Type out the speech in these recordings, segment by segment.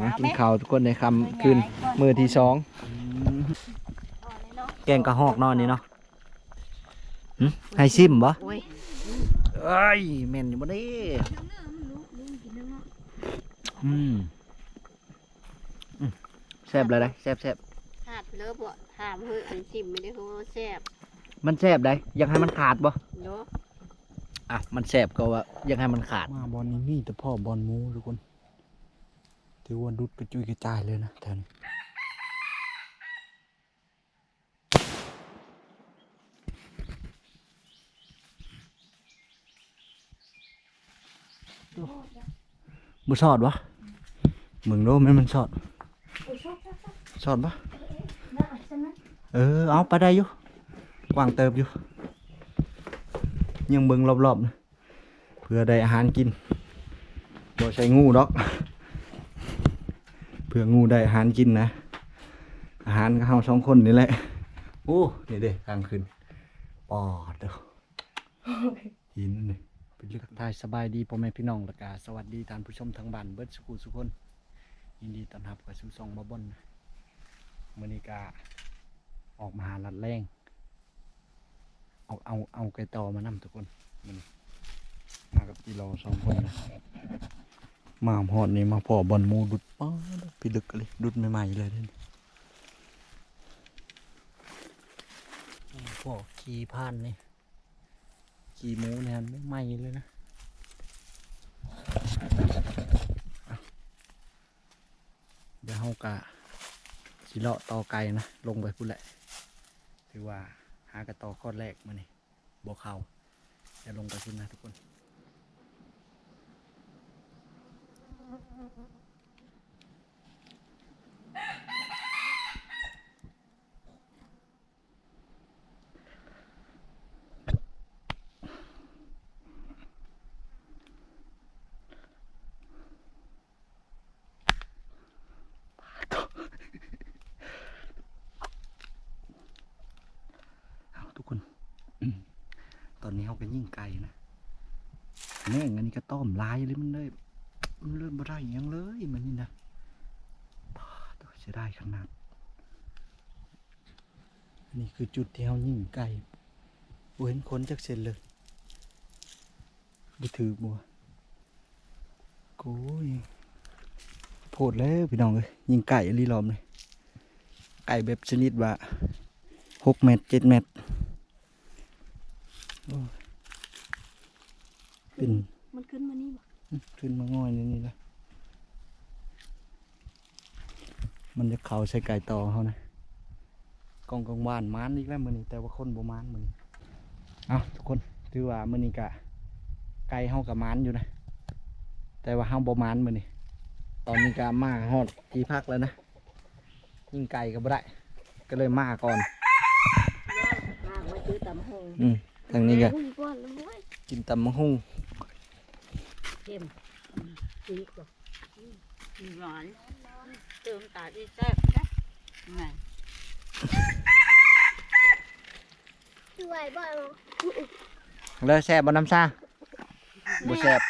มากินข้าวทุกคนในคำคืนมือที่สองแกงกระหอกเนอนนี่เนาะหึให้ซิมบ่โอ้ยเอ้ยแม่นอยู่บ่ได้อืมอืมแซ่บเลยได้แซ่บแซ่บหาดเลิฟบ่หามเฮ้ยอันชิมไม่ได้ฮู้แซ่บมันแซ่บได้อยังให้มันขาดบ่เนาะอะมันแซ่บก็ว่าอยังให้มันขาดมาบอลนี้มีแต่พ่อบอลหมูทุกคน ถือว่าดุดกระจุยกระจายเลยนะแถวนี้บ่ชอดวะมึงรู้ไหมมันชอดชอดปะเออเอาไปได้อยู่กวางเติบอยู่ยังเบิ่งรอบๆนะเพื่อได้อาหารกินบ่ใช่งูดอก พื่องูได้อาหารกินนะ อาหารก็เฮาสองคนนี่แหละโอ้นี่เด้ทางขึ้นปอดเด้อหินนี่เป็นเรื่องทายสบายดีพ่อแม่พี่น้องละกาสวัสดีท่านผู้ชมทางบ้านเบิร์ดสุขุสุคน ยินดีต้อนรับกับสู่ซองบาบอนมื้อนี้กาออกมาหาลัดแรงเอาเอาเอาไก่ต่อมานำทุกคนมื้อนี้มากับพี่รอสองคนนะ มาหอดนี่มาพ่อบอลหมูดุดป้าดพี่ลึกเลยดุดใหม่ๆเลยเด้นี่พ่อขี่ผ่านนี่ขี่หมูเนี่ยไม่ไหม้เลยนะอะเดี๋ยวเฮากะสิเลาะตอไก่นะ ลงไปพุ่นแหละถือว่าหากระตอข้อแรกมานี่บวเขาเดี๋ยวลงไปพุ่นนะทุกคน อาทุกคนตอนนี้เขาก็ยิ่งไก่นะแม่งอันนี้ก็ต้อมลายเลยมันเลย มันเลื่อนบ่ได้หยังเลยมันนี่นะตัวเสียดายขนาดนนี้คือจุดที่เขายิ่งไก่บ่เห็นคนจักเส้นเลยบ่ถือบัวโอ้ยโพดแล้วพี่น้องเอ้ยยิงไก่ลีลอมเลยไก่แบบชนิดว่าหกเมตรเจ็ดเมตรโอ้ยเป็นมันขึ้นมานี่บ่ ขึ้นมาง่อยนี่นี่ละมันจะเข่าใส่ไก่ต่อเขานะกองกองวานมานอีกแล้วมือนี้แต่ว่าคนบ่มานมือนี้เอาทุกคนถือว่ามือนี้กะไก่เฮากับมานอยู่นะ แต่ว่าเฮาบ่มานมือนี้ตอนนี้กะมาฮอดที่พักแล้วนะยิงไก่ก็บ่ได้ ก็เลยมาก่อนลากมาซื้อตำหงอืมทางนี้ก็หุ้ก่อนแล้วเว้ยกินตำมะฮุ่ง เข้มซีกบ่หวานเติมตาที่แซ่บนะไงด้วยบ่อยเลยแซ่บบ่น้ำซ่าบ่แซ่บ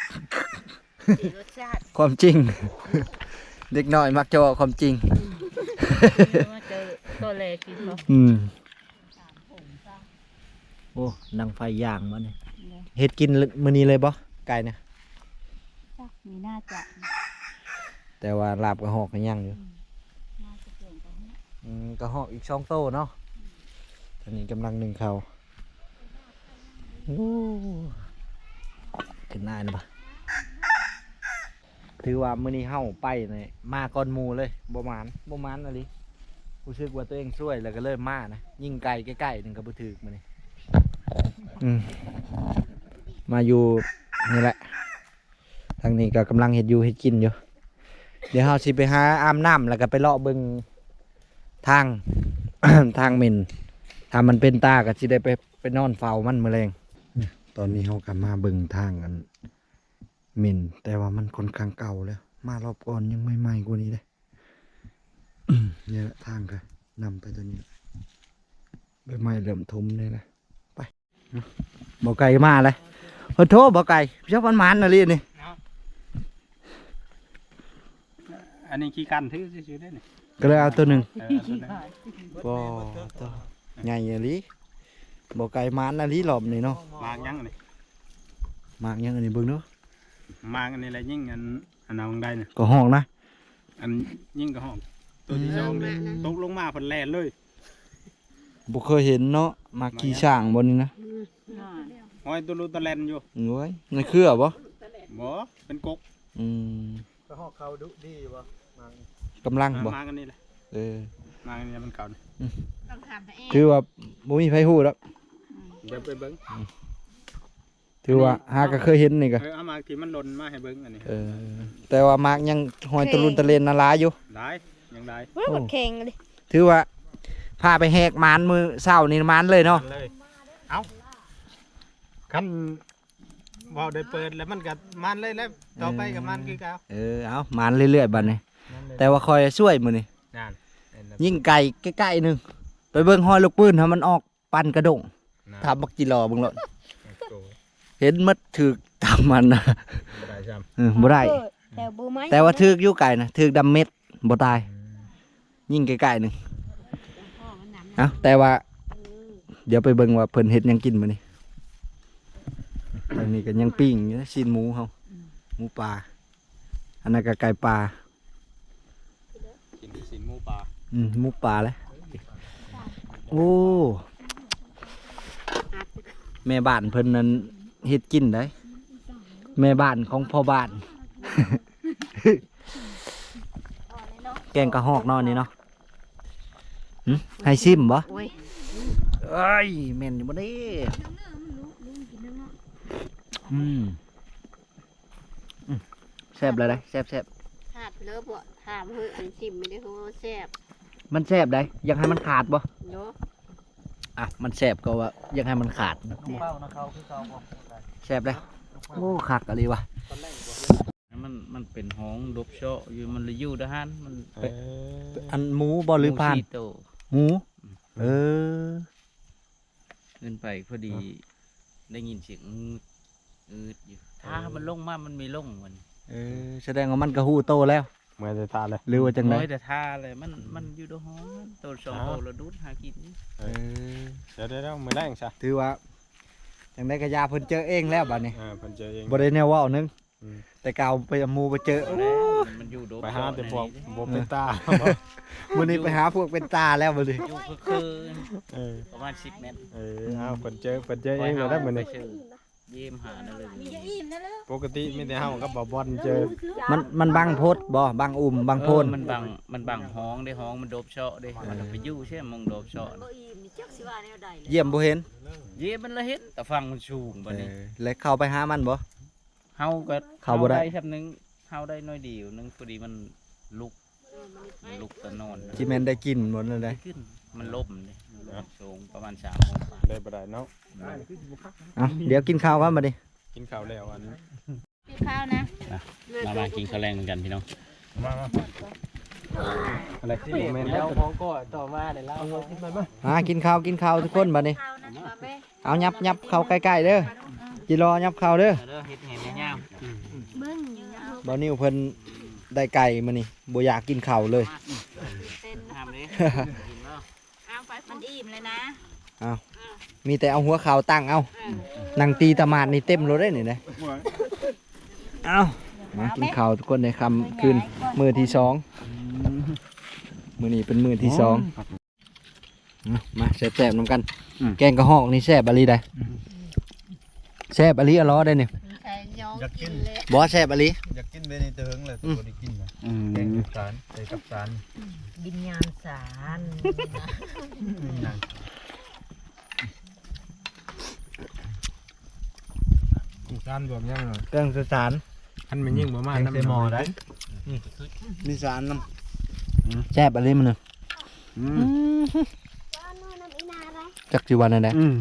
สีรสชาติความจริง เด็กน้อยมักจะบอกความจริงมาเจอตัวแรกกินเนาะอืมโอ้นังไฟย่างบ่เนี่ยเฮ็ดกินมื้อนี้เลยบ่ไก่เนี่ย มีน่าจะแต่ว่าลาบกระหอกก็ย่างอยู่น่าจะเก่งกว่านี้อืมกระหอกอีกสองโตเนาะตอนนี้กำลังหนึ่งเขาวโอ้ขึ้นหน้านี่ปะถือว่ามื้อนี้เฮาไปเนี่ยมาก่อนหมู่เลยบ่หมานบ่หมานอะไรรู้สึกว่าตัวเองช่วยแล้วก็เริ่มมานะยิ่งไกลใกล้ๆหนึงก็บ่ถึกมื้อนี้อืมมาอยู่นี่แหละ ทางนี้ก็กำลังเฮ็ดอยู่เฮ็ดกินอยู่ เดี๋ยวเฮาสิไปหาอาบน้ำแล้วก็ไปเลาะเบิงทาง ทางเมนถ้ามันเป็นตาก็สิได้ไปไปนอนเฝ้ามันมื้อแรงตอนนี้เฮาก็มาเบิงทางอันเมนแต่ว่ามันค่อนข้างเก่าแล้ว มารอบก่อนยังไม่ใหม่กว่านี้เลยเนี่ยทางก็นำไปตัวนี้ใบไม้เริ่มทุมเลยนะไปบ่ไก่มาเลยขอโทษบ่ไก่เจ้าพันมานนะลีนี่ อันนี้ขี้กันถือซื่อๆได้นี่ก็เลยเอาตัวหนึ่งเออเอาตัวนั้นก็ตัวใหญ่อะลิบ่ไก่มานอะลิรอบนี้เนาะมากยังอันนี่มากยังอันนี้เบิ่งเนาะมากอันนี้แหละยิ่งอันอันเอาได้น่ะก็ห้องนะ อันยิ่งก็ห้องตัวที่สองนี่ตกลงมาเพิ่นแล่นเลยบ่เคยเห็นเนาะมากขี่ช้างบนนี้นะห้อยตัวรูตัวแลนอยู่โอ้ยในเครือบ่บ่เป็นกก อืม ก็หอกเขาดุดีบ่มัง กำลังบ่มากันนี่แหละเออมากันนี่มันเก่านี่ต้องถามตัวเองถือว่าบ่มีไผฮู้ดอกเดี๋ยวไปเบิ่งถือว่าหาก็เคยเห็นนี่ก็เออเอามาที่มันหล่นมาให้เบิ่งอันนี้เออแต่ว่ามากยังหอยตะลุนตะเลนนาลาอยู่ได้ยังได้ว่าหมดแข่งเลยถือว่าพาไปแหกมานมือเช้านี่มานเลยเนาะเลยเอาคันว่าวได้เปิดแล้วมันก็มันเลยแล้วต่อไปกับมันคือเก่าเออเอามานเรื่อยๆบัดนี้ แต่ว่าคอยช่วยมื้อนี้นั่นยิงไก่ใกล้ๆหนึงไปเบิ่งหอยลูกปืนถ้ามันออกปันกระดงทับบักจิรอเบิ่งโลดเห็นมัดถึกตามมันนะได้ซ้เออบ่ได้เออแต่บูไม้แต่ว่าถึกอยู่ไก่นะถึกดำเม็ดบ่ตาย ยิงใกล้ๆหนึงเอ้าแต่ว่า เดี๋ยวไปเบิ่งว่าเพิ่นเฮ็ดหยังกินมื้อนี้ทางนี้ก็ยังปิ้งอยู่นะชิ้นหมูเฮาหมูปลาอันนั้นก็ไก่ปลาำกิน สินหมูปลาอืมหมูปลาเลยโอ้แม่บ้านเพิ่นนั้นเฮ็ดกินได้ แม่บ้านของพ่อบ้าน แกงกระหอกเนอนนี่เนาะหึให้ซิมบ่โอ้ยเอ้ยแม่นอยู่บ่นี่อืมอืมแซ่บเลยได้แซ่บแซ่บขาดไปเลยบ่ ถามเฮ้ยอันชิมไม่ได้เพราะว่าแซ่บมันแซ่บได้อยากให้มันขาดบ่เนาะอะมันแซ่บก็ว่าอยากให้มันขาดเป้านะเขาคือเขาบ่แซ่บเลยโอ้คักอะไรวะมันมันเป็นห้องดบเชาะอยู่มันเลยอยู่ทหารมันอันหมูบ่หรือพานหมูสี่โตหมูเออขึ้นไปพอดีได้ยินเสียงอืดอืดอยู่ถ้ามันลงมามันมีลงมันเออแสดงว่ามันกระหู้โตแล้ว เมื่อจะทานเลยหรือว่าจังได น้อยแต่ท่าเลยมันมันอยู่ในห้องมันโตสองโตแล้วดูดหากินนี่เออ เดี๋ยวเดี๋ยวเดี๋ยวมือแรงซะถือว่าจังไดก็ยาเพิ่นเจอเองแล้วบัดนี้เออเพิ่นเจอเอง บ่ได้แนวเว้านึงอืม แต่กาวไปเอาหมูไปเจอแล้วมันอยู่โดบไปหาเชาะแต่ในพวกนี้บ่เป็นตามื้อนี้ไปหาพวกเป็นตาแล้วบัดนี้อยู่คือคือเออประมาณสิบเมตรเออเอาเพิ่นเจอเพิ่นเจอเองเลยได้มื้อนี้ ไปชื่อ เยี่ยมหานั่นเลยปกติมีแต่เฮากับบ่บอลเจอ มันมันบังโพดบ่บังอุ่มบังโพนเออมันบังมันบังห้องได้ห้องมันโดบเชาะได้มันไปอยู่ใช่มองโดบเชาะบ่อิ่มนี่จักสิว่าแนวใดเลยเยี่ยมบ่เห็นเยี่ยมมันละเห็นแต่ฟังมันสูงบัดนี้เออแล้วเข้าไปหามันบ่ เฮาก็เข้าบ่ได้ครับนึงเฮาได้น้อยเดียวนึงพอดีมันลุกมันลุกตะนอนที่แม่นได้กินหมดเลยได้ขึ้นมันล่มเลยมันล่ม สูงประมาณ3โมงกว่าได้บ่ได้เนาะเอ้าเดี๋ยวกินข้าวกันบัดนี้กินข้าวแล้วอันนี้กินข้าวนะมามากินข้าวแรงเหมือนกันพี่น้องมามาอะไรที่บ่แม่นแล้แล้ววของก็ต่อมาได้แล้วเอาขึ้นมามาอ่ากินข้าวกินข้าวทุกคนบัดนี้ข้าวนะมาแม่เอายับยับเข้าใกล้ๆเด้อจิรอยับเข้าเด้อเด้อเฮ็ดเห็นย่ามเบิ้งอยู่เอาบ่นิวเพิ่นได้ไก่มานี่บ่อยากกินข้าวเลยเต้นห้า มเด้เอาไปมันอิ่มเลยนะมีแต่เอาหัวขาวตั้งเอานั่งตีตะหมาดนี่เต็มรถได้นี่นะเอามากินข้าวทุกคนในคำคืนมื้อที่สองมื้อนี้เป็นมื้อที่สองเอามาแซ่บๆนํกัน แกงกระหอกนี่แซ่บอะลีได้แซ่บอะลีอะล้อได้นี่ใส่ยองกินเลยบ่แซ่บอะลีอยากกินเบนี่เติงเลยตัวได้กินนะแกงกับสารใส่กับสารวิญญาณสารการบวกยังเนาะเครื่องสื่อสารคันมันยิ่งบ่มาแกงใส่หม้อได้มีสารนำแซ่บอะลีมันน่ะอืมว่านู่นน้ำอีนาอะไรจักสิวันนั่นแหละอืม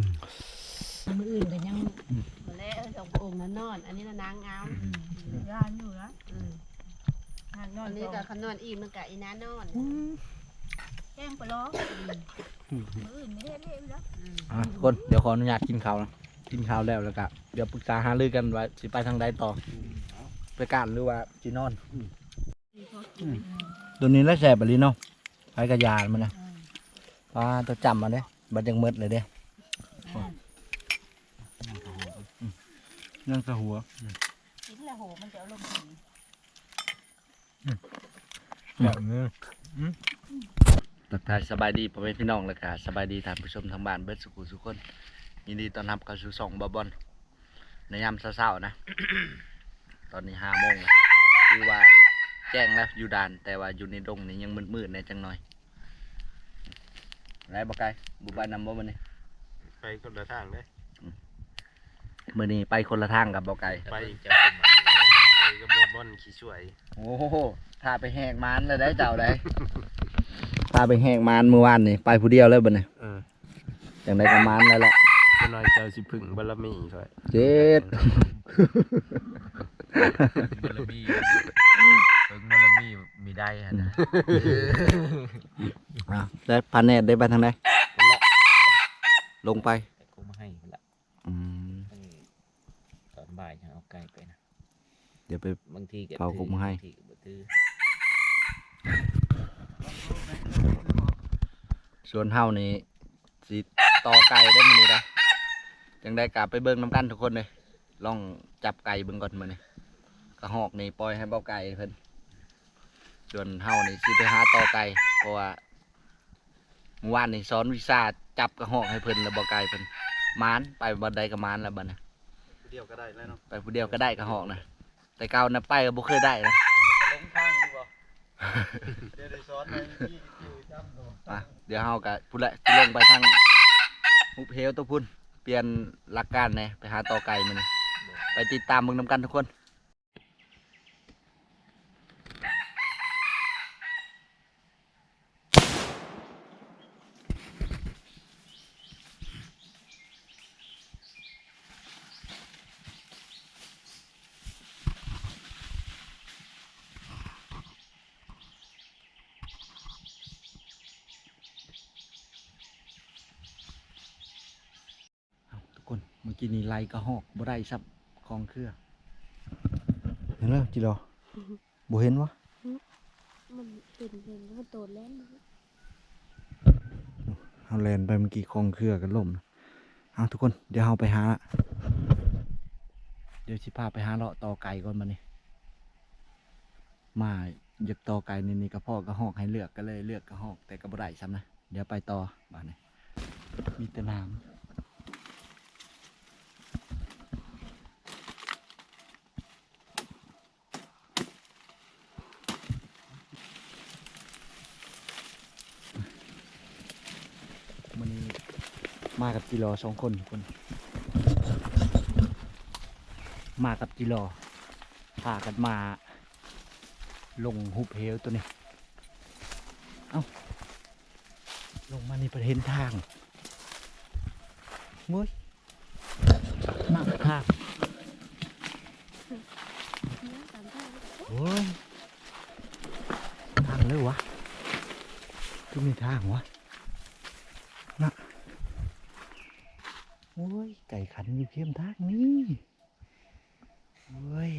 มืออื่นกันยัง มาแล้วสององนั้นนอน อันนี้นะนางเอาร้านอยู่ล้วทางนออันนี้ก็ก็ขนอนอิ่มมันกะอีน้านอน แกงปลาล้อมืออื่นไม่ได้เล่นแล้วอะทุกคนเดี๋ยวขออนุญาตกินข้าวนะกินข้าวแล้วแล้วก็เดี๋ยวปรึกษาหารือกันว่าสิไปทางใดต่อไปการหรือว่าจีนอน ตัวนี้แล้วแสบอะลีเนาะไผกระยานมันนะปลาตัวจำมาเด้บัดยังมืดเลยเด้ นั่งสะหัวกินแล้วโหมันจะเอาลงถึงแบบนี้ทักทายสบายดีพ่อแม่พี่น้องและค่ะสบายดีท่านผู้ชมทางบ้านเบิดสุขุสุขคนยินดีต้อนรับเข้าสู่ส่องบาบอนในยามเช้าๆนะ ตอนนี้ห้าโมงแล้วคือว่าแจ้งแล้วอยู่ด่าน แต่ว่าอยู่ในดงนี่ยังมืดๆในจังหน่อยไรบอกไกลบุบายนำบ่มันนี่ไปคนละทางเลย มื่อนี้ไปคนละทางกับบอกไกลไปจะเป็นหมาไปกับบอบอนขี้ช่วยโอ้โหถ้าไปแหกมานเลยได้เจ้าได้ถ้าไปแหกมานเมื่อวานนี่ไปผู้เดียวเลยบ่เนี่ยเอออย่างไรกับมานแล้วแหละจะน้อยเจ้าสิพึ่งบารมีช่วยเจ็ดบารมีเพิ่งบารมีมีได้ฮะนะอะได้พันแนดได้ไปทางไหนลงไป แต่กูมาให้ละ อืม ตั้งตอนบ่ายยังเอาไก่ไปนะ เดี๋ยวไป บางทีก็เผากูมาให้บางทีก็บ่ถือส่วนเฮานี่สิต่อไก่ได้มื้อนี้นะจังได้กลับไปเบิ่งน้ำกันทุกคนเลยลองจับไก่เบิ่งก่อนมื้อนี้กระหอกนี่ปล่อยให้เบ้าไก่เพิ่นส่วนเฮานี่สิไปหาต่อไก่เพราะว่าเมื่อวานนี่สอนวิชาจับกระหอกให้เพิ่นแล้วเบ้าไก่เพิ่นมานไปบ่ได้ก็มานแล้วบัดนี้ เดียวก็ได้แล้วเนาะไปผู้เดียวก็ได้กระหอกนะแต่เก่านะไปก็บ่เคยได้นะลงทางดีบ่เดี๋ยวได้สอนให้พี่อยู่จำตัวอะเดี๋ยวเฮาก็พุ่นละสิลงไปทางหุบเหวตัวพุ่นเปลี่ยนหลักการแหน่ไปหาต่อไก่มื้อนี้ไปติดตามเบิ่งนํกันทุกคน เอาทุกคนเมื่อกี้นี้ไล่กระหอกบ่ได้ซับคลองเครือเห็นแล้วจิรอบ่เห็นวะมันเป็นเป็นมันโตแล้วเฮาแลนไปเมื่อกี้คลองเครือกันล่มนะเอาทุกคนเดี๋ยวเฮาไปหาละเดี๋ยวสิพาไปหาเลาะต่อไก่ก่อนมานี่มาอยากต่อไก่นี่นี่กระเพาะกระหอกให้เลือกก็เลยเลือกกระหอกแต่ก็บ่ได้ซ้ำนะเดี๋ยวไปต่อบ้านนี้มีแต่น้ำ มัน มากับจิรอสองคนคน มากับจิรอพากันมา ลงหุบเหวตัวนี้ เอาลงมาในประเทศทางมุ้ยนักทางโอ้ยทางเลยวะคือมีทางวะโอ้ย ไก่ ขันมีเพียมทางนี้โอ้ย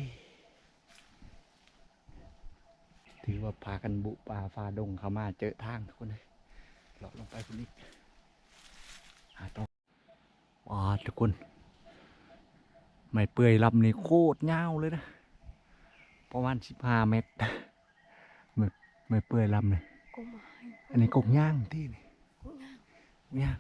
ถือว่าพากันบุป่าฟาดงเข้ามาเจอทางทุกคนเลยเลาะลงไปคนนี้หาต่อว้าทุกคน ไม่เปื่อยลำนี่โคตรยาวเลยนะประมาณสิบห้าเมตรไม่ไม่เปื่อยลำเลยก็มาอันนี้กบย่างที่นี่ก็ย่าง ย่าง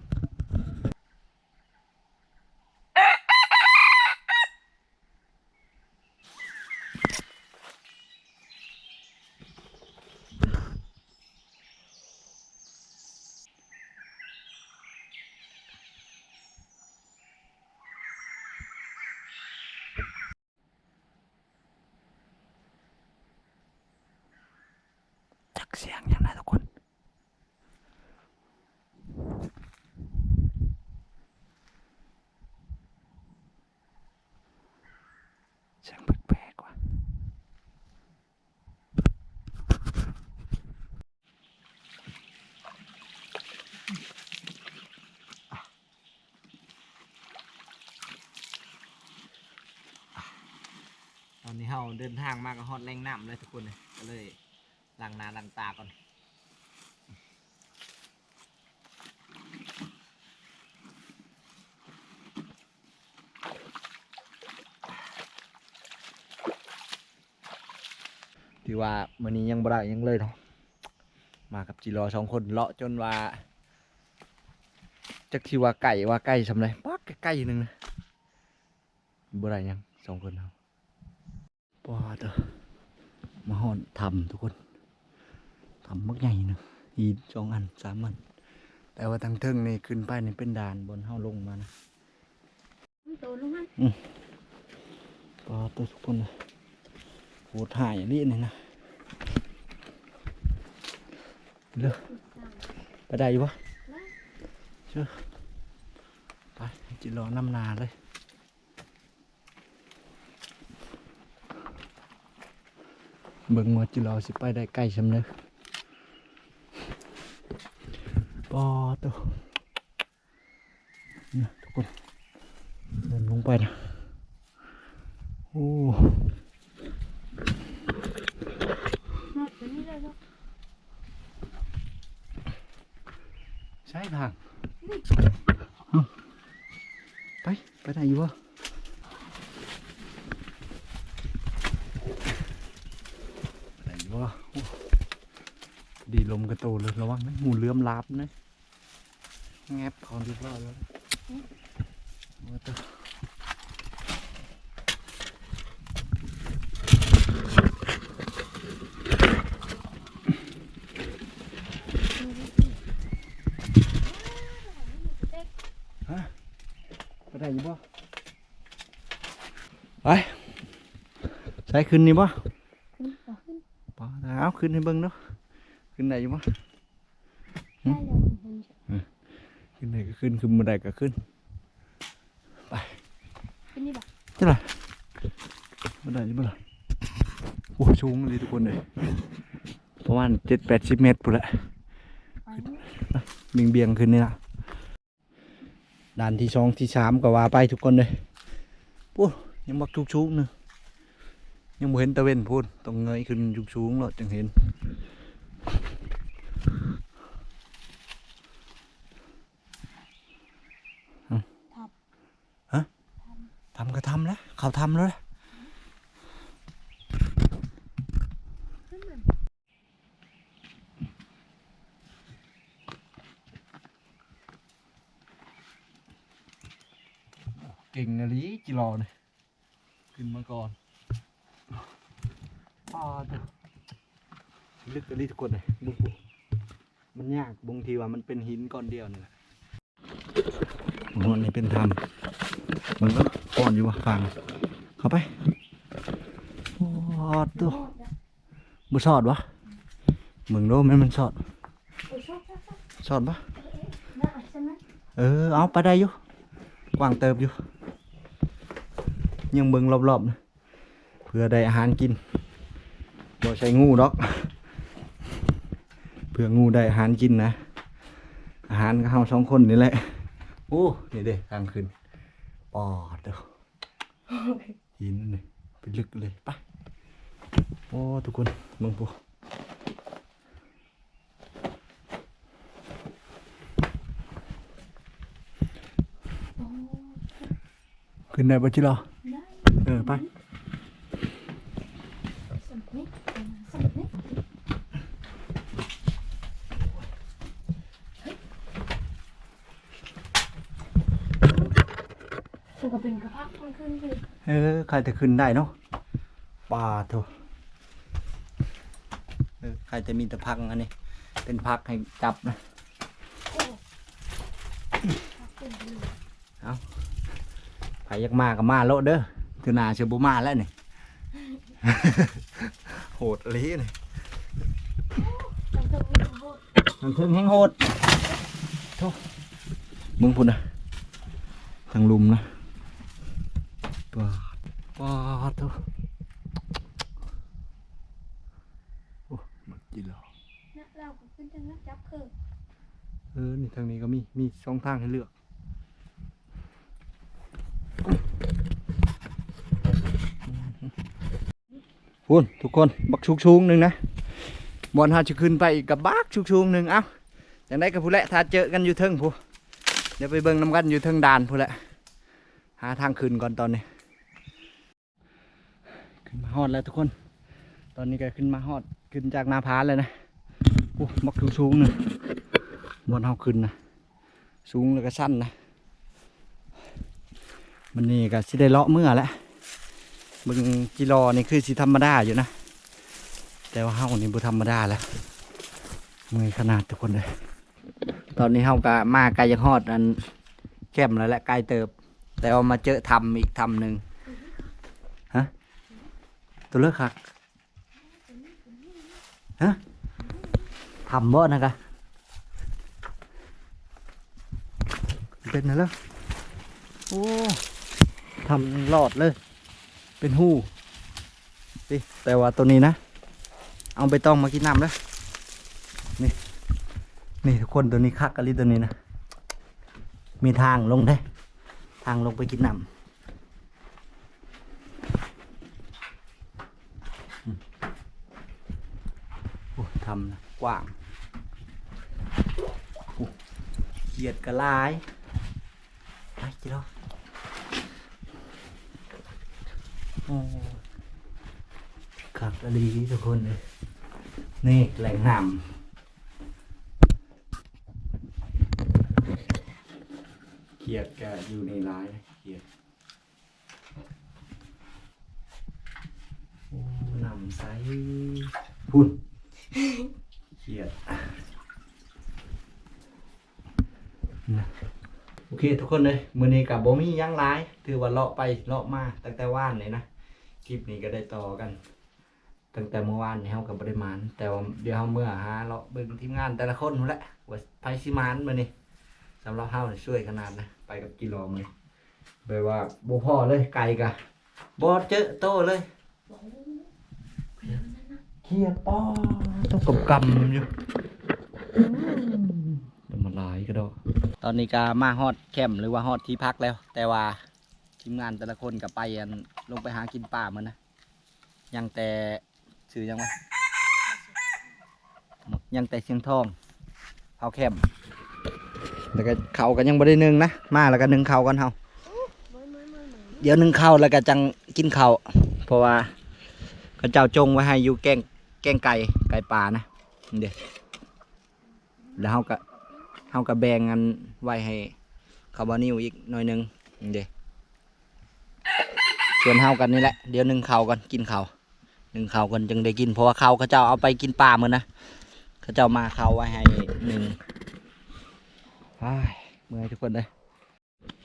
จักเสียงอย่างไรทุกคน เสียงแปลกๆว่ะตอนนี้ เราเดินทางมากับฮอดแรงน้ำเลยทุกคนเลยก็เลยล้างหน้าล้างตาก่อนที่ว่ามื้อนี้ยังบ่ได้ยังเลยเนาะมากับจิรอสองคนเลาะจนว่าจักที่ว่าไก่ว่าไก่สำไรปักไก่หนึ่งนะบ่ได้ยังสองคนเฮาะ ปอเด้อมาฮอนทำทุกคนทำมักใหญ่นึงอีกสองอันสามอัน แต่ว่าทางเทิงนี่ขึ้นไปนี่เป็นด่านบนเฮาลงมานะโตลงมาปอตัวทุกคนนะโหดหายอันนี้นี่นะเลือไปได้อยู่ปะเชื่อไปจิรอน้ำนาเลย เบิ่งว่าจิรอสิไปได้ใกล้ชำเนึกปอตัวนะทุกคนเดินลงไปนะโอ้หมดตัวนี้เลยลูกใช่ทางเอ้าไป ไปไหนอยู่วะไปไหนอยู่ วะดีลมกระโตเลยระวังนะหมูเลื่อมลาบนะแงบคอนเรีบร้อยแล้วไปได้อยู่บ่ไปใช้ขึ้นนี่บ่ เอาขึ้นให้เบิ่งเนาะขึ้นได้อยู่บ่ได้แล้วคุณขึ้นได้ก็ขึ้นขึ้นบ่ได้ก็ขึ้นขึ้นนี่บ่จ้ะล่ะบ่ได้อยู่บ่ล่ะโอ้สูงเลยทุกคนเลยประมาณ7-80เมตรพุ่นแหละไปนี่เบียงเบียงๆขึ้นนี่ละด่านที่สองที่สามก็ว่าไปทุกคนเลยปูยังบักชุกชุกๆนึง ยังบ่เห็นตะเวนพูดต้องเงยขึ้นชุกชุกๆแล้วจึงเห็นอืมฮะทำก็ทำแล้วเขาทำแล้วขึ้นมาเก่งนะลิจิรอเนี่ยขึ้นมาก่อนอ่าเด้อ ลึกกะลิทุกคนเลยมึงปุ๊มันยากบางทีว่ามันเป็นหินก้อนเดียวนี่แหละมันนี่เป็นธรรมมันก็อ่อนอยู่ว่ะฟัง เข้าไปโอ้ตัวบุสอดวะมึงรู้ไหมมันสอดสอดปะเออเอาไปได้อยู่กวางเติบอยู่ ยังเบิ่งรอบๆนะเพื่อได้อาหารกินบ่ใช้งูดอก พื่องูได้อาหารกินนะ อาหารก็เฮาสองคนนี่แหละโอ้นี่เด้ทางขึ้นปอดเด้อหินนี่ไปลึกเลยไปโอ้ทุกคนเบิ่งปูขึ้นได้บ่จิรอเออไป สมนิดสมนิด สุกเป็นกระพักมันขึ้นคือเออใครจะขึ้นได้เนาะปลาโถเออใครจะมีต่พักอันนี้ เป็นพักให้จับนะพักเป็นดีใครอยากมาก็มาโลดเด้อคือนาเชบุมาแล้วนี่ โหดลีนี่จังจังแห้งโหดโถมึงพุ่นนะทางลุมนะปาดปาดโถโอ้มันกินแล้ว นะเราก็ขึ้นจังนะจับคือ เออ นี่ ทางนี้ก็มี มีช่องทางให้เลือกพูนทุกคนบักชุกชุงหนึ่งนะบอลเฮาจะขึ้นไปอีกกับบักชุกๆหนึ่งเอ้าจังได้กับผู้แหละถ้าเจอกันอยู่เทิงผู้เดี๋ยวไปเบิ่งน้ำกันอยู่เทิงด่านผู้แหละหาทางขึ้นก่อนตอนนี้ ขึ้นมาฮอดแล้วทุกคน ตอนนี้ก็ขึ้นมาฮอดขึ้นจากหนาพานเลยนะโอ้มักสูงหนึ่ง บนเฮาขึ้นนะสูงแล้วก็สั้นนะมันนี่ก็สิได้เลาะเมื่อแล้วมึงกิโลนี่คือสิธรรมดาอยู่นะ แต่ว่าเฮานี่บ่ธรรมดาแล้วมือขนาดทุกคนเลย ตอนนี้เฮาก็มาไกลยังฮอดอันแคมแล้วแหละไกลเติบ แต่ว่ามาเจอทำอีกทำหนึ่งฮะตัวเลือกคักฮะทำบ่นะกะ เป็นนะแล้วโอ้ทำหลอดเลย เป็นหูดิแต่ว่าตัวนี้นะ เอาไปต้องมากินน้ำแล้วนี่ นี่ทุกคนตัวนี้คักกะลิตัวนี้นะ มีทางลงได้ ทางลงไปกินน้ำโอ้ทำนะกว้างโอ้เขียดกระลายไป จิโร่โอ้ขับอลีทุกคนเลยนี่แหล่งน้ำเขียดก็อยู่ในร้ายเขียดน้ำใสพุ่น เขียดนะโอเคทุ กคนเลยมือนี้กับโบมี่ยังร้ายถือว่าเลาะไปเลาะมาตั้งแต่ว่านเลยนะคลิปนี้ก็ได้ต่อกัน ตั้งแต่เมื่อวานนี้เฮากับบริมาน แต่ว่าเดี๋ยวเฮาเมื่อหาเลาะเบิ่งทีมงานแต่ละคนแหละว่าไพซิมานมือนี้สำหรับเฮาช่วยขนาดนะไปกับกิโลมือแบบว่าบ่พอเลยไกลกะบ่เจอโตเลยเครียดป้อต้องกำกำอยู่ มันหลายก็ดอกตอนนี้ก็มาฮอดแคมป์หรือว่าฮอดที่พักแล้ว แต่ว่าทีมงานแต่ละคนก็ไปอันลงไปหากินป่ามันนะยังแต่ชื่อยังไงยังแต่เชียงทองเผาแคมป์แล้วก็เขากันยังบ่ได้นึ่งนะมาแล้วก็นึ่งเขากันเฮาเดี๋ยวนึ่งเขาแล้วก็จังกินเขาเพราะว่าเขาเจ้าจงไว้ให้อยู่แกงแกงไก่ไก่ป่านะเดี๋ยวแล้วเฮาก็ เฮาก็แบ่งกันไว้ให้คาร์บอนิวอีกหน่อยนึงเดี๋ยวส่วนเฮากันนี่แหละเดี๋ยวหนึ่งเข้ากันกินเข้าหนึ่งเข่ากันจึงได้กินเพราะว่าเข่าเขาเจ้าเอาไปกินปลาเหมือนนะเขาเจ้ามาเข่าไว้ให้หนึ่งอ้ายเมื่อยทุกคนเลย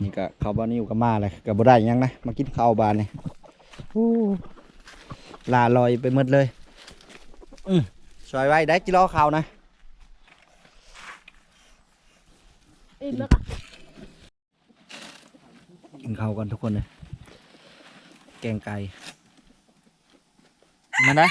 นี่ก็ข้าบ้านนี้อยู่กับมาเลยกับบ่ได้ยังนะมากินข้าวบานนี่ลาลอยไปหมดเลยอืมสวยไว้ได้จิรอข้าวนะ อิ่มแล้วค่ะกินข้าวกันทุกคนเลยแกงไก่มานะ